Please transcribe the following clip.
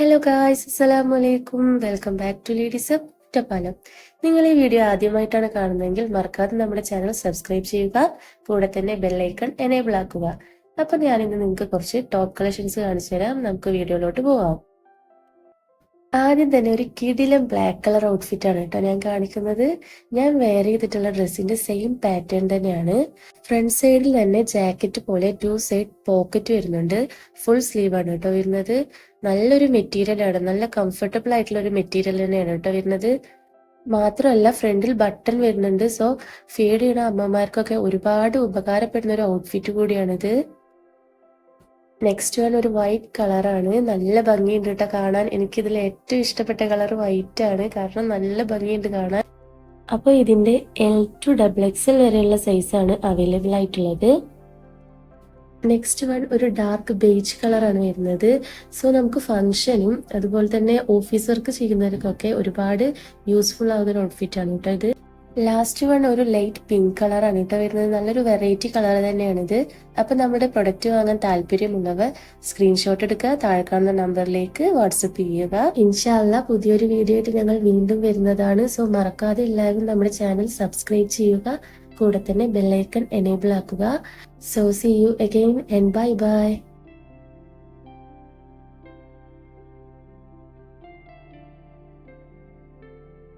Guys അസ്സലാമു അലൈക്കും welcome back to ladies Ottapalam നിങ്ങൾ ഈ വീഡിയോ ആദ്യമായിട്ടാണ് കാണുന്നതെങ്കിൽ മറക്കാതെ നമ്മുടെ ചാനൽ സബ്സ്ക്രൈബ് ചെയ്യുക കൂടെ തന്നെ ബെല്ലൈക്കൺ എനേബിൾ ആക്കുക. അപ്പൊ ഞാനിന്ന് നിങ്ങൾക്ക് കുറച്ച് ടോപ്പ് കളക്ഷൻസ് കാണിച്ചു തരാം. നമുക്ക് വീഡിയോയിലോട്ട് പോവാം. ആദ്യം തന്നെ ഒരു കിടിലം ബ്ലാക്ക് കളർ ഔട്ട്ഫിറ്റ് ആണ് കേട്ടോ ഞാൻ കാണിക്കുന്നത്. ഞാൻ വെയർ ചെയ്തിട്ടുള്ള ഡ്രസ്സിന്റെ സെയിം പാറ്റേൺ തന്നെയാണ്. ഫ്രണ്ട് സൈഡിൽ തന്നെ ജാക്കറ്റ് പോലെ ടു സൈഡ് പോക്കറ്റ് വരുന്നുണ്ട്. ഫുൾ സ്ലീവ് ആണ് കേട്ടോ വരുന്നത്. നല്ലൊരു മെറ്റീരിയൽ ആണ്. നല്ല കംഫർട്ടബിൾ ആയിട്ടുള്ള ഒരു മെറ്റീരിയൽ തന്നെയാണ് കേട്ടോ വരുന്നത്. മാത്രമല്ല ഫ്രണ്ടിൽ ബട്ടൺ വരുന്നുണ്ട്. സോ ഫീഡ് ചെയ്യണ അമ്മമാർക്കൊക്കെ ഒരുപാട് ഉപകാരപ്പെടുന്ന ഒരു ഔട്ട്ഫിറ്റ് കൂടിയാണിത്. നെക്സ്റ്റ് വൺ ഒരു വൈറ്റ് കളറാണ് നല്ല ഭംഗിയുണ്ട് കേട്ടോ കാണാൻ. എനിക്കിതിൽ ഏറ്റവും ഇഷ്ടപ്പെട്ട കളർ വൈറ്റ് ആണ്. കാരണം നല്ല ഭംഗിയുണ്ട് കാണാൻ. അപ്പോൾ ഇതിന്റെ എൽ ടു ഡബിൾ എക്സൽ വരെയുള്ള സൈസാണ് അവൈലബിൾ ആയിട്ടുള്ളത്. നെക്സ്റ്റ് വൺ ഒരു ഡാർക്ക് ബേജ് കളറാണ് വരുന്നത്. സോ നമുക്ക് ഫങ്ഷനും അതുപോലെ തന്നെ ഓഫീസ് വർക്ക് ചെയ്യുന്നവർക്കൊക്കെ ഒരുപാട് യൂസ്ഫുൾ ആവുന്ന ഒരു ഔട്ട്ഫിറ്റ് ആണ് കേട്ടോ ഇത്. ലാസ്റ്റ് വൺ ഒരു ലൈറ്റ് പിങ്ക് കളറാണ് കേട്ടോ വരുന്നത്. നല്ലൊരു വെറൈറ്റി കളർ തന്നെയാണിത്. അപ്പൊ നമ്മുടെ പ്രൊഡക്റ്റ് വാങ്ങാൻ താല്പര്യമുള്ളവർ സ്ക്രീൻഷോട്ട് എടുക്കുക താഴെ കാണുന്ന നമ്പറിലേക്ക് വാട്സപ്പ് ചെയ്യുക. ഇൻഷാല്ല പുതിയൊരു വീഡിയോ ഞങ്ങൾ വീണ്ടും വരുന്നതാണ്. സോ മറക്കാതെ എല്ലാവരും നമ്മുടെ ചാനൽ സബ്സ്ക്രൈബ് ചെയ്യുക. കൂടെ തന്നെ ബെല്ലൈക്കൺ എനേബിൾ ആക്കുക. So see you again and bye bye